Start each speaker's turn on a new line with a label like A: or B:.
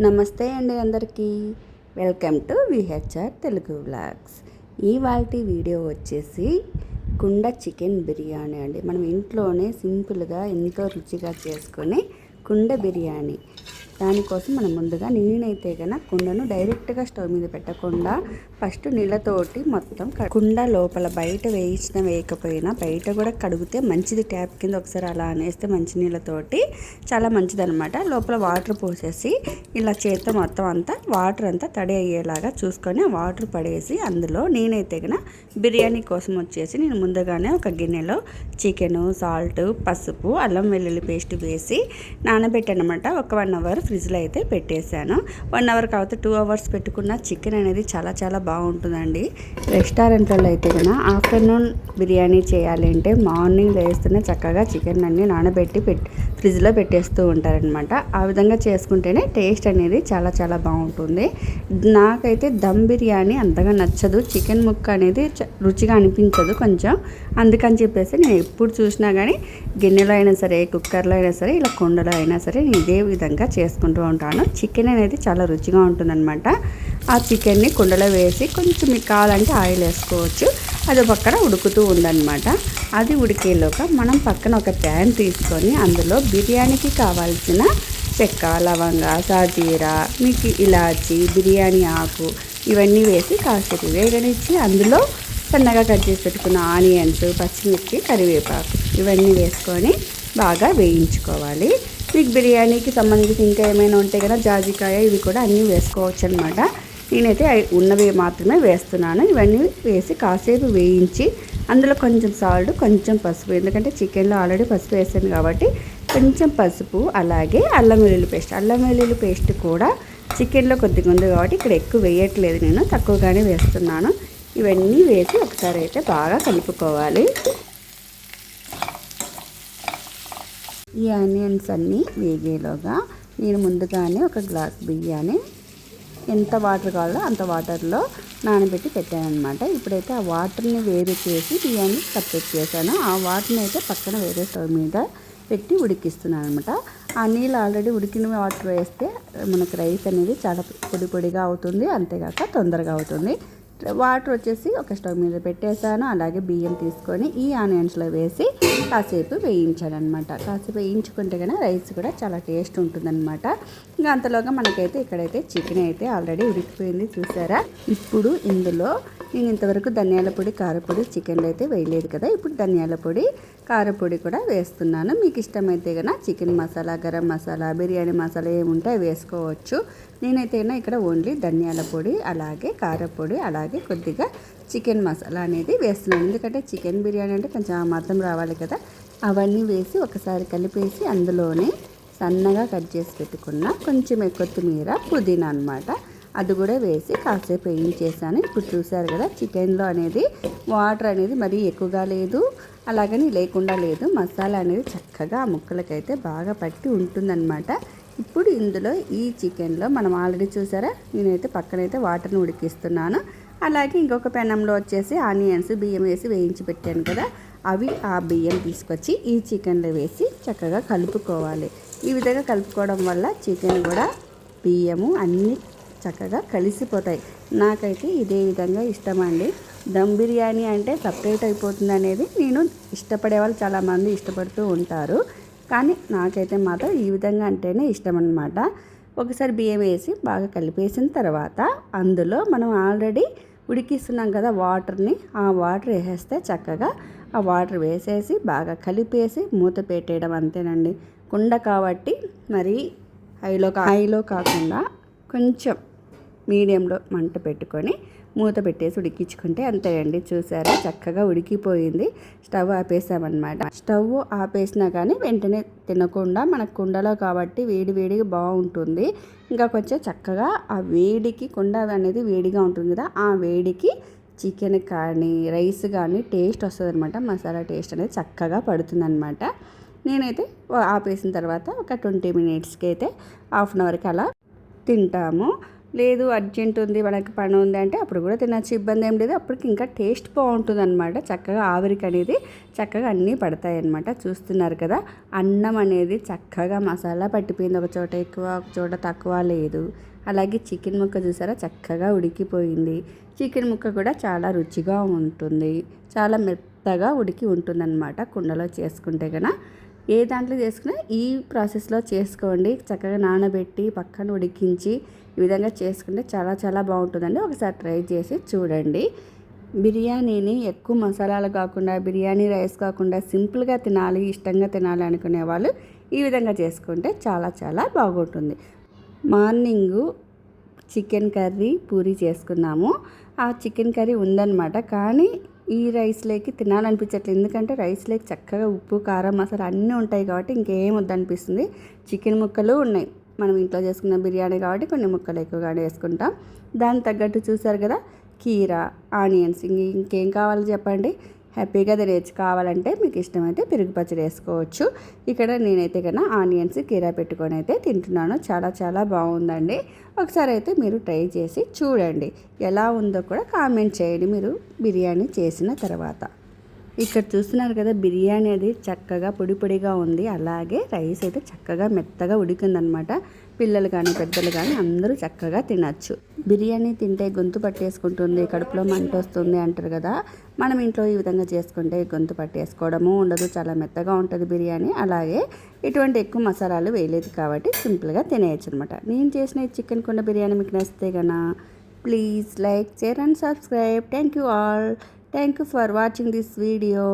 A: నమస్తే అండి అందరికీ. Welcome to VHR Telugu vlogs. ఇవాళ వీడియో వచ్చేసి కుండ చికెన్ బిర్యానీ అండి. మనం ఇంట్లోనే సింపుల్గా ఎంతో రుచిగా చేసుకొని కుండ బిర్యానీ దానికోసం మనం ముందుగా నేనైతే కనుక కుండను డైరెక్ట్గా స్టవ్ మీద పెట్టకుండా ఫస్ట్ నీళ్ళతోటి మొత్తం కుండ లోపల బయట వేయించిన వేయకపోయినా బయట కూడా కడిగితే మంచిది. ట్యాప్ కింద ఒకసారి అలా అనేస్తే మంచి నీళ్ళతోటి చాలా మంచిదనమాట లోపల వాటర్ పోసేసి ఇలా చేత్తో మొత్తం అంతా వాటర్ అంతా తడి అయ్యేలాగా చూసుకొని వాటర్ పడేసి అందులో నేనైతే కనుక బిర్యానీ కోసం వచ్చేసి నేను ముందుగానే ఒక గిన్నెలో చికెను సాల్ట్ పసుపు అల్లం వెల్లుల్లి పేస్ట్ వేసి నానబెట్టానమాట ఒక వన్ అవర్ ఫ్రిడ్జ్లో అయితే పెట్టేశాను. వన్ అవర్ కాకపోతే టూ అవర్స్ పెట్టుకున్న చికెన్ అనేది చాలా చాలా బాగుంటుందండి. రెస్టారెంట్లలో అయితే కనుక ఆఫ్టర్నూన్ బిర్యానీ చేయాలి అంటే మార్నింగ్ లేస్తూనే చక్కగా చికెన్ అన్ని నానబెట్టి పెట్టి ఫ్రిడ్జ్లో పెట్టేస్తూ ఉంటారనమాట ఆ విధంగా చేసుకుంటేనే టేస్ట్ అనేది చాలా చాలా బాగుంటుంది. నాకైతే దమ్ బిర్యానీ అంతగా నచ్చదు. చికెన్ ముక్క అనేది చ- రుచిగా అనిపించదు కొంచెం. అందుకని చెప్పేసి నేను ఎప్పుడు చూసినా కానీ గిన్నెలో అయినా సరే కుక్కర్లో అయినా సరే ఇలా కుండలో అయినా సరే నేను ఇదే విధంగా చేసుకుంటూ ఉంటాను. చికెన్ అనేది చాలా రుచిగా ఉంటుందన్నమాట. ఆ చికెన్ని కుండలో వేసి కొంచెం మీకు కావాలంటే ఆయిల్ వేసుకోవచ్చు. అది పక్కన ఉడుకుతూ ఉందన్నమాట. అది ఉడికేలోగా మనం పక్కన ఒక ప్యాన్ తీసుకొని అందులో బిర్యానీకి కావాల్సిన చెక్క లవంగ సాజీరా మీకు ఇలాచి బిర్యానీ ఆకు ఇవన్నీ వేసి కాసేపు వేగనిచ్చి అందులో సన్నగా కట్ చేసి పెట్టుకున్న ఆనియన్స్ పచ్చిమిర్చి కరివేపాకు ఇవన్నీ వేసుకొని బాగా వేయించుకోవాలి. మీకు బిర్యానీకి సంబంధించి ఇంకా ఏమైనా ఉంటే కదా జాజికాయ ఇవి కూడా అన్నీ వేసుకోవచ్చు అనమాట నేనైతే ఉన్నవి మాత్రమే వేస్తున్నాను. ఇవన్నీ వేసి కాసేపు వేయించి అందులో కొంచెం సాల్ట్ కొంచెం పసుపు. ఎందుకంటే చికెన్లో ఆల్రెడీ పసుపు వేసాను కాబట్టి కొంచెం పసుపు అలాగే అల్లం వెల్లుల్లి పేస్ట్. అల్లం వెల్లుల్లి పేస్ట్ కూడా చికెన్లో కొద్దిగా ఉంది కాబట్టి ఇక్కడ ఎక్కువ వేయట్లేదు నేను. తక్కువగానే వేస్తున్నాను. ఇవన్నీ వేసి ఒకసారి అయితే బాగా కలుపుకోవాలి. ఈ ఆనియన్స్ అన్నీ వేగేలోగా నేను ముందుగానే ఒక గ్లాస్ బియ్యాన్ని ఎంత వాటర్ కావాలో అంత వాటర్లో నానబెట్టి పెట్టాను అనమాట ఇప్పుడైతే ఆ వాటర్ని వేరు చేసి బియ్యాన్ని సపరేట్ చేశాను. ఆ వాటర్ని అయితే పక్కన వేరే స్టవ్ మీద పెట్టి ఉడికిస్తున్నాను అనమాట ఆ నీళ్ళు ఆల్రెడీ ఉడికిన వాటర్ వేస్తే మనకు రైస్ అనేది చాలా పొడి పొడిగా అవుతుంది. అంతేకాక తొందరగా అవుతుంది. వాటర్ వచ్చేసి ఒక స్టవ్ మీద పెట్టేశాను. అలాగే బియ్యం తీసుకొని ఈ ఆనియన్స్లో వేసి కాసేపు వేయించాను కాసేపు వేయించుకుంటే కానీ రైస్ కూడా చాలా టేస్ట్ ఉంటుందన్నమాట. ఇంకా అంతలోగా మనకైతే ఇక్కడైతే చికెన్ అయితే ఆల్రెడీ ఉడికిపోయింది. చూసారా? ఇప్పుడు ఇందులో నేను ఇంతవరకు ధనియాల పొడి కారపొడి చికెన్లో అయితే వేయలేదు కదా. ఇప్పుడు ధనియాల పొడి కారపొడి కూడా వేస్తున్నాను. మీకు ఇష్టమైతే కన్నా చికెన్ మసాలా గరం మసాలా బిర్యానీ మసాలా ఏముంటే అవి వేసుకోవచ్చు. నేనైతే ఇక్కడ ఓన్లీ ధనియాల పొడి అలాగే కారపొడి అలాగే కొద్దిగా చికెన్ మసాలా అనేది వేస్తున్నాను. ఎందుకంటే చికెన్ బిర్యానీ అంటే కొంచెం మాత్రం రావాలి కదా. అవన్నీ వేసి ఒకసారి కలిపేసి అందులోనే సన్నగా కట్ చేసి పెట్టుకున్న కొంచెం కొత్తిమీర పుదీనా అన్నమాట. అది కూడా వేసి కాసేపు వేయించేసాను ఇప్పుడు చూసారు కదా చికెన్లో అనేది వాటర్ అనేది మరీ ఎక్కువగా లేదు. అలాగని లేకుండా లేదు. మసాలా అనేది చక్కగా ఆ ముక్కలకైతే బాగా పట్టి ఉంటుందన్నమాట. ఇప్పుడు ఇందులో ఈ చికెన్లో మనం ఆల్రెడీ చూసారా నేనైతే పక్కనైతే వాటర్ని ఉడికిస్తున్నాను. అలాగే ఇంకొక పెనంలో వచ్చేసి ఆనియన్స్ బియ్యం వేసి వేయించి పెట్టాను కదా అవి ఆ బియ్యం తీసుకొచ్చి ఈ చికెన్లో వేసి చక్కగా కలుపుకోవాలి. ఈ విధంగా కలుపుకోవడం వల్ల చికెన్ కూడా బియ్యము అన్నీ చక్కగా కలిసిపోతాయి. నాకైతే ఇదే విధంగా ఇష్టమండి. దమ్ బిర్యానీ అంటే సపరేట్ అయిపోతుంది అనేది నేను ఇష్టపడే వాళ్ళు చాలామంది ఇష్టపడుతూ ఉంటారు. కానీ నాకైతే మాత్రం ఈ విధంగా అంటేనే ఇష్టం అనమాట ఒకసారి బియ్యం వేసి బాగా కలిపేసిన తర్వాత అందులో మనం ఆల్రెడీ ఉడికిస్తున్నాం కదా వాటర్ని ఆ వాటర్ వేసేస్తే చక్కగా ఆ వాటర్ వేసేసి బాగా కలిపేసి మూత పెట్టేయడం అంతేనండి. కుండ కాబట్టి మరి హైలో హైలో కాకుండా కొంచెం మీడియంలో మంట పెట్టుకొని మూత పెట్టేసి ఉడికించుకుంటే అంతేనండి. చూసారా? చక్కగా ఉడికిపోయింది. స్టవ్ ఆపేసామన్నమాట. స్టవ్ ఆపేసినా కానీ వెంటనే తినకుండా మన కుండలో కాబట్టి వేడి వేడిగా బాగుంటుంది. ఇంకా కొంచెం చక్కగా ఆ వేడికి కుండ అనేది వేడిగా ఉంటుంది కదా ఆ వేడికి చికెన్ కానీ రైస్ కానీ టేస్ట్ వస్తుంది అనమాట మసాలా టేస్ట్ అనేది చక్కగా పడుతుందన్నమాట. నేనైతే ఆపేసిన తర్వాత ఒక ట్వంటీ మినిట్స్కి అయితే హాఫ్ అన్ అవర్కి అలా తింటాము. లేదు అర్జెంట్ ఉంది మనకి పని ఉంది అంటే అప్పుడు కూడా తినచ్చు ఇబ్బంది ఏం లేదు. అప్పటికి ఇంకా టేస్ట్ బాగుంటుంది అనమాట చక్కగా ఆవిరికి అనేది చక్కగా అన్నీ పడతాయి అనమాట చూస్తున్నారు కదా అన్నం అనేది చక్కగా మసాలా పట్టిపోయింది. ఒక చోట ఎక్కువ ఒక చోట తక్కువ లేదు. అలాగే చికెన్ ముక్క చూసారా చక్కగా ఉడికిపోయింది. చికెన్ ముక్క కూడా చాలా రుచిగా ఉంటుంది. చాలా మెత్తగా ఉడికి ఉంటుందన్నమాట కుండలో చేసుకుంటే కనుక ఏ దాంట్లో చేసుకున్నా ఈ ప్రాసెస్లో చేసుకోండి. చక్కగా నానబెట్టి పక్కన ఉడికించి ఈ విధంగా చేసుకుంటే చాలా చాలా బాగుంటుందండి. ఒకసారి ట్రై చేసి చూడండి. బిర్యానీని ఎక్కువ మసాలాలు కాకుండా బిర్యానీ రైస్ కాకుండా సింపుల్గా తినాలి ఇష్టంగా తినాలి అనుకునే వాళ్ళు ఈ విధంగా చేసుకుంటే చాలా చాలా బాగుంటుంది. మార్నింగు చికెన్ కర్రీ పూరి చేసుకున్నాము. ఆ చికెన్ కర్రీ ఉందన్నమాట. కానీ ఈ రైస్లోకి తినాలనిపించట్లేదు. ఎందుకంటే రైస్లోకి చక్కగా ఉప్పు కారం మసాలా అన్నీ ఉంటాయి కాబట్టి ఇంకేం వద్దనిపిస్తుంది. చికెన్ ముక్కలు ఉన్నాయి. మనం ఇంట్లో చేసుకున్న బిర్యానీ కాబట్టి కొన్ని ముక్కలు ఎక్కువగానే వేసుకుంటాం. దానికి తగ్గట్టు చూసారు కదా కీరా ఆనియన్స్ ఇంకేం కావాలి చెప్పండి? హ్యాపీగా తినేయచ్చు కావాలంటే మీకు ఇష్టమైతే పెరుగు పచ్చడి వేసుకోవచ్చు. ఇక్కడ నేనైతే కన్నా ఆనియన్స్ కీరా పెట్టుకొని అయితే తింటున్నాను. చాలా చాలా బాగుందండి. ఒకసారి అయితే మీరు ట్రై చేసి చూడండి. ఎలా ఉందో కూడా కామెంట్ చేయండి మీరు బిర్యానీ చేసిన తర్వాత. ఇక్కడ చూస్తున్నారు కదా బిర్యానీ అది చక్కగా పొడి పొడిగా ఉంది. అలాగే రైస్ అయితే చక్కగా మెత్తగా ఉడికిందనమాట. పిల్లలు కానీ పెద్దలు కానీ అందరూ చక్కగా తినచ్చు. బిర్యానీ తింటే గొంతు పట్టేసుకుంటుంది కడుపులో మంట వస్తుంది అంటారు కదా. మనం ఇంట్లో ఈ విధంగా చేసుకుంటే గొంతు పట్టేసుకోవడము ఉండదు చాలా మెత్తగా ఉంటుంది బిర్యానీ. అలాగే ఇటువంటి ఎక్కువ మసాలాలు వేయలేదు కాబట్టి సింపుల్గా తినేయచ్చు అనమాట నేను చేసిన చికెన్ కొండ బిర్యానీ మీకు నచ్చితే కన్నా please like share and subscribe. Thank you all. Thank you for watching this video.